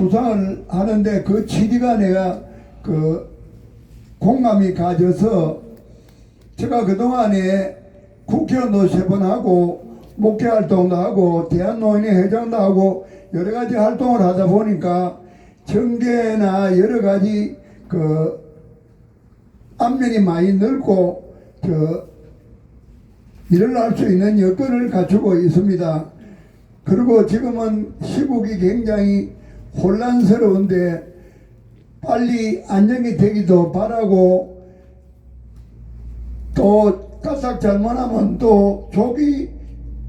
구상을 하는데 그 취지가 내가 그 공감이 가져서 제가 그동안에 국회의원도 세 번 하고 목회 활동도 하고 대한노인회 회장도 하고 여러 가지 활동을 하다 보니까 정계나 여러 가지 그 안면이 많이 넓고 저 일을 할 수 있는 여건을 갖추고 있습니다. 그리고 지금은 시국이 굉장히 혼란스러운데 빨리 안정이 되기도 바라고 또 까딱 잘못하면 또 조기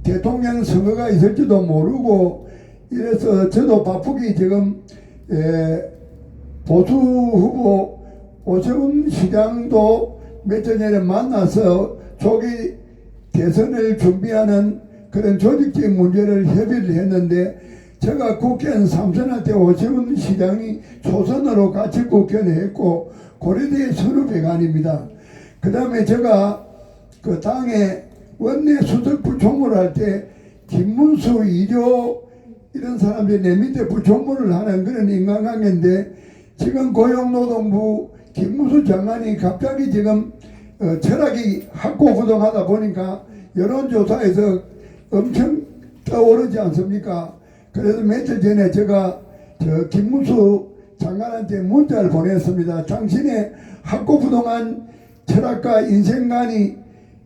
대통령 선거가 있을지도 모르고 이래서 저도 바쁘게 지금 에, 보수 후보 오세훈 시장도 며칠 전에 만나서 조기 대선을 준비하는 그런 조직적인 문제를 협의를 했는데 제가 국회의원 삼선한테 오세훈 시장이 초선으로 같이 국회의원 했고 고려대 선후배관입니다. 그 다음에 제가 그 당에 원내 수석 부총무를 할 때 김문수 이조 이런 사람들이 내 밑에 부총무를 하는 그런 인간관계인데 지금 고용노동부 김문수 장관이 갑자기 지금 어, 철학이 학고부동하다 보니까 여론조사에서 엄청 떠오르지 않습니까? 그래서 며칠 전에 제가 저 김문수 장관한테 문자를 보냈습니다. 당신의 학고부동한 철학과 인생관이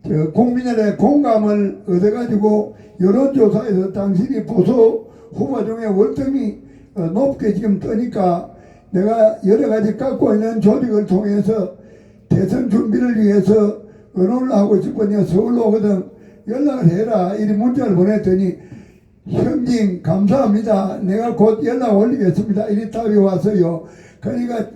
저 국민들의 공감을 얻어가지고 여론조사에서 당신이 보수 후보 중에 월등히 어, 높게 지금 뜨니까 내가 여러 가지 갖고 있는 조직을 통해서 대선 준비를 위해서 언어를 하고 싶으니 서울로 오거든 연락을 해라 이리 문자를 보냈더니 형님 감사합니다. 내가 곧 연락 올리겠습니다. 이리 답이 왔어요. 그러니까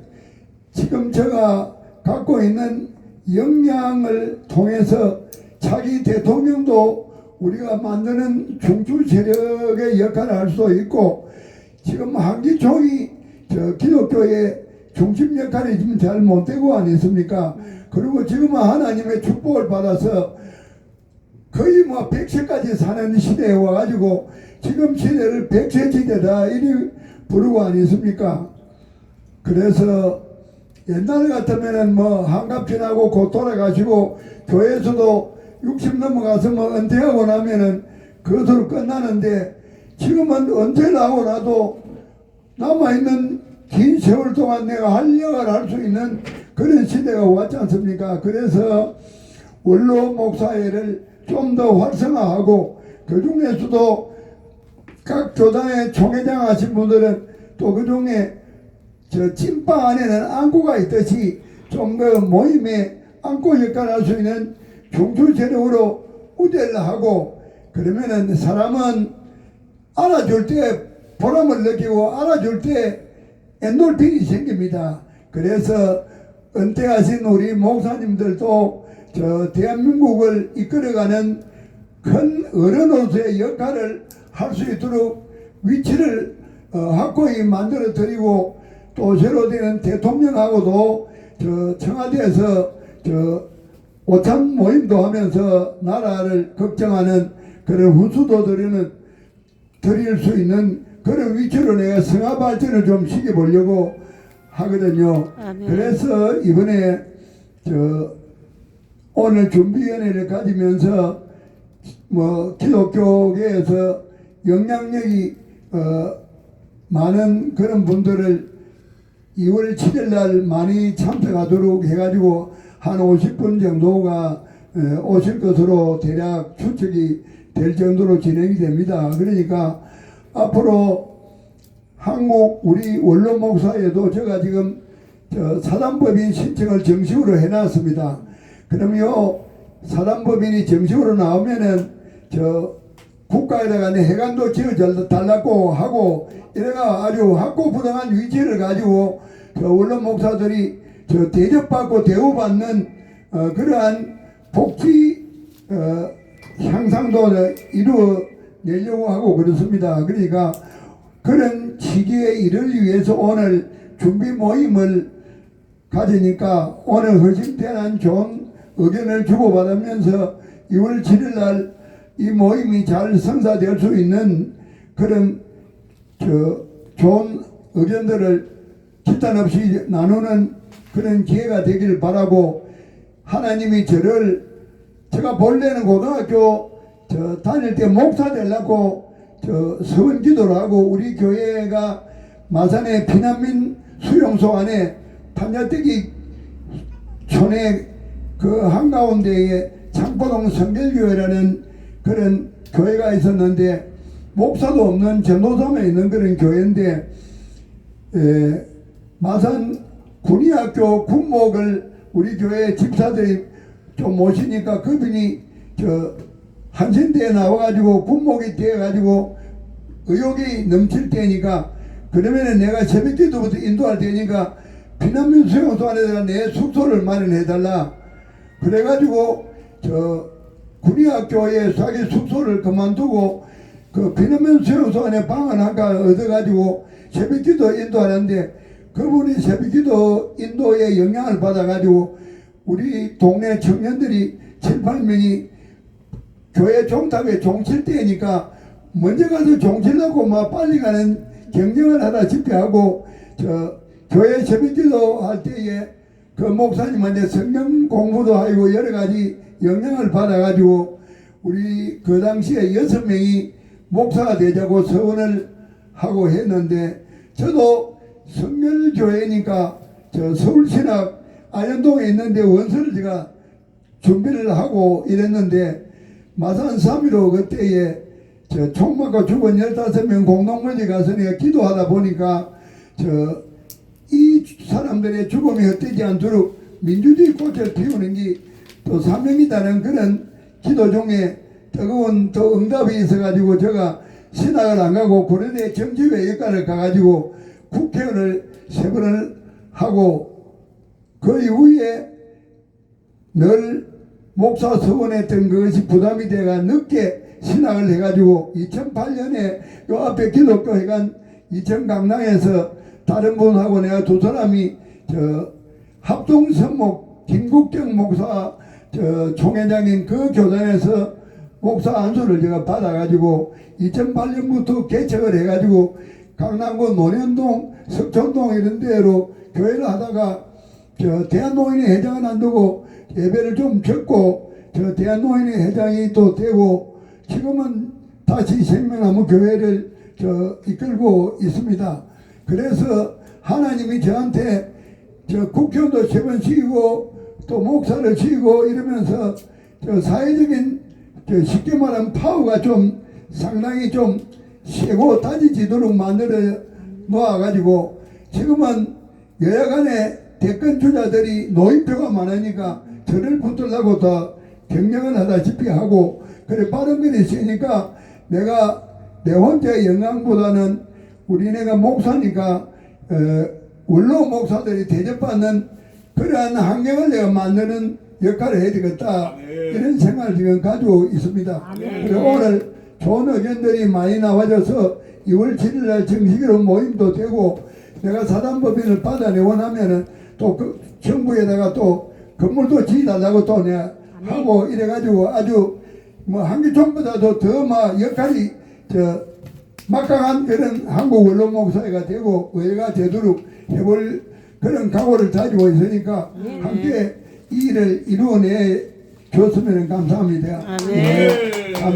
지금 제가 갖고 있는 역량을 통해서 차기 대통령도 우리가 만드는 중추 세력의 역할을 할 수 있고 지금 한기총이 저 기독교의 중심 역할이 지금 잘 못되고 아니습니까? 그리고 지금은 하나님의 축복을 받아서 거의 뭐 100세까지 사는 시대에 와가지고 지금 시대를 100세 시대다 이리 부르고 아니습니까? 그래서 옛날 같으면은 뭐 한갑 지나고 곧 돌아가시고 교회에서도 60 넘어가서 뭐 은퇴하고 나면은 그것으로 끝나는데 지금은 은퇴를 하고 나도 남아있는 긴 세월 동안 내가 할 역할을 할 수 있는 그런 시대가 왔지 않습니까? 그래서 원로 목사회를 좀 더 활성화하고 그 중에서도 각 교단의 총회장 하신 분들은 또 그 중에 저 찐빵 안에는 안고가 있듯이 좀그 모임에 안고 역할을 할수 있는 중추 세력으로 우대를 하고 그러면은 사람은 알아줄 때 보람을 느끼고 알아줄 때 엔돌핀이 생깁니다. 그래서 은퇴하신 우리 목사님들도 저 대한민국을 이끌어가는 큰 어른으로서의 역할을 할 수 있도록 위치를 어, 확고히 만들어 드리고 또 새로 되는 대통령하고도 저 청와대에서 저 오찬 모임도 하면서 나라를 걱정하는 그런 후수도 드리는 드릴 수 있는 그런 위치로 내가 성화 발전을 좀 시켜보려고 하거든요. 아멘. 그래서 이번에 저 오늘 준비위원회를 가지면서 뭐 기독교계에서 영향력이 어 많은 그런 분들을 2월 7일 날 많이 참석하도록 해가지고 한 50분 정도가 에, 오실 것으로 대략 추측이 될 정도로 진행이 됩니다. 그러니까 앞으로 한국 우리 원로 목사에도 제가 지금 저 사단법인 신청을 정식으로 해놨습니다. 그럼요 사단법인이 정식으로 나오면은 저 국가에다가 내 해관도 지어 달라고 하고 이래가 아주 확고부동한 위치를 가지고 저 원로 목사들이 저 대접받고 대우받는 어, 그러한 복지 어, 향상도 이루어 내려고 하고 그렇습니다. 그러니까 그런 시기에 이를 위해서 오늘 준비 모임을 가지니까 오늘 허심탄회한 좋은 의견을 주고받으면서 2월 7일 날 이 모임이 잘 성사될 수 있는 그런 저 좋은 의견들을 기탄 없이 나누는 그런 기회가 되길 바라고 하나님이 저를 제가 본래는 고등학교 저 다닐 때 목사 되려고 저 서원 기도를 하고 우리 교회가 마산의 피난민 수용소 안에 판자떼기 촌의 그 한가운데에 창포동 성결교회라는 그런 교회가 있었는데 목사도 없는 전도섬에 있는 그런 교회인데 에, 마산 군의학교 군목을 우리 교회 집사들이 좀 모시니까 그분이 저 한신대에 나와가지고 군목이 되어가지고 의욕이 넘칠 때니까 그러면은 내가 새벽 기도부터 인도할 때니까 피난민 수용소 안에다가 내 숙소를 마련해달라 그래가지고 저 군의학교에 자기 숙소를 그만두고 그 피난민 수용소 안에 방을 한 가 얻어가지고 새벽기도 인도하는데 그분이 새벽기도 인도에 영향을 받아가지고 우리 동네 청년들이 7, 8명이 교회 종탑에 종칠 때니까 먼저 가서 종치려고 막 빨리 가는 경쟁을 하다시피 하고 저 교회 새벽기도 할 때에 그 목사님한테 성경 공부도 하고 여러 가지 영향을 받아가지고 우리 그 당시에 여섯 명이 목사가 되자고 서원을 하고 했는데 저도 성결교회니까 저 서울신학 아현동에 있는데 원서를 제가 준비를 하고 이랬는데 마산 3.15 그때에 저 총 맞고 죽은 15명 공동묘지 가서 내가 기도하다 보니까 저 이 사람들의 죽음이 헛되지 않도록 민주주의 꽃을 피우는 게 또 사명이다는 그런 기도 중에 뜨거운 또 응답이 있어가지고 제가 신학을 안 가고 고려대 정치회 역할을 가가지고 국회의원을 세 번을 하고 그 이후에 늘 목사 서원했던 그것이 부담이 돼가 늦게 신학을 해가지고 2008년에 요 앞에 기독교 회관 이천 강당에서 다른 분하고 내가 두 사람이 저 합동 선목 김국경 목사 저 총회장인 그 교단에서 목사 안수를 제가 받아가지고 2008년부터 개척을 해가지고 강남구 논현동 석촌동 이런 데로 교회를 하다가 저 대한노인회 회장은 안 되고 예배를 좀 적고 저 대한노인회 회장이 또 되고 지금은 다시 생명나무 교회를 저 이끌고 있습니다. 그래서 하나님이 저한테 저 국회의원도 세번 시키고 또 목사를 시키고 이러면서 저 사회적인 저 쉽게 말하면 파워가 좀 상당히 좀 세고 따지지도록 만들어 놓아가지고 지금은 여야간에 대권 주자들이 노인표가 많으니까 저를 붙들라고 더 경쟁을 하다시피 하고 그래 빠른 면이 있으니까 내가 내 혼자의 영광보다는 우리네가 목사니까 어, 원로 목사들이 대접받는 그러한 환경을 내가 만드는 역할을 해야 되겠다. 이런 생각을 지금 가지고 있습니다. 그리고 오늘 좋은 의견들이 많이 나와져서 2월 7일 날 정식으로 모임도 되고 내가 사단법인을 받아내고 나면은 또 그 정부에다가 또 건물도 지어달라고 또 내가 하고 이래가지고 아주 뭐 한기총보다도 더 막 역할이 저 막강한 그런 한국 원로 목사가 되고 의회가 되도록 해볼 그런 각오를 가지고 있으니까 함께 이 일을 이루어내 줬으면 감사합니다. 아멘. 네. 감-